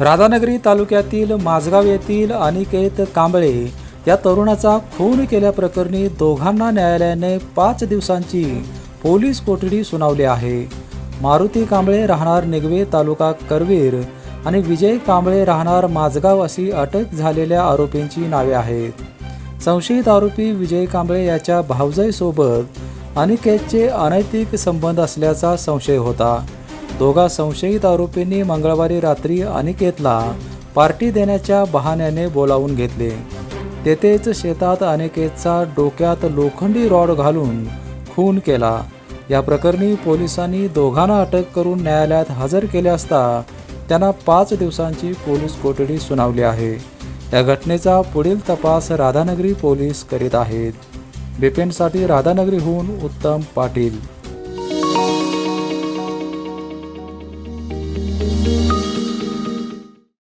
राधानगरी तालुक्यातील माझगाव येथील अनिकेत कांबळे या तरुणाचा खून केल्याप्रकरणी दोघांना न्यायालयाने पाच दिवसांची पोलीस कोठडी सुनावली आहे. मारुती कांबळे राहणार निगवे तालुका करवीर आणि विजय कांबळे राहणार माझगाव अशी अटक झालेल्या आरोपींची नावे आहेत. संशयित आरोपी विजय कांबळे याच्या भावजाईसोबत अनिकेतचे अनैतिक संबंध असल्याचा संशय होता. दोघा संशयित आरोपींनी मंगळवारी रात्री अनिकेतला पार्टी देण्याच्या बहाण्याने बोलावून घेतले. तेथेच शेतात अनिकेतचा डोक्यात लोखंडी रॉड घालून खून केला. या प्रकरणी पोलिसांनी दोघांना अटक करून न्यायालयात हजर केले असता त्यांना पाच दिवसांची पोलीस कोठडी सुनावली आहे. या घटनेचा पुढील तपास राधानगरी पोलीस करीत आहेत. बिपेनसाठी राधानगरीहून उत्तम पाटील.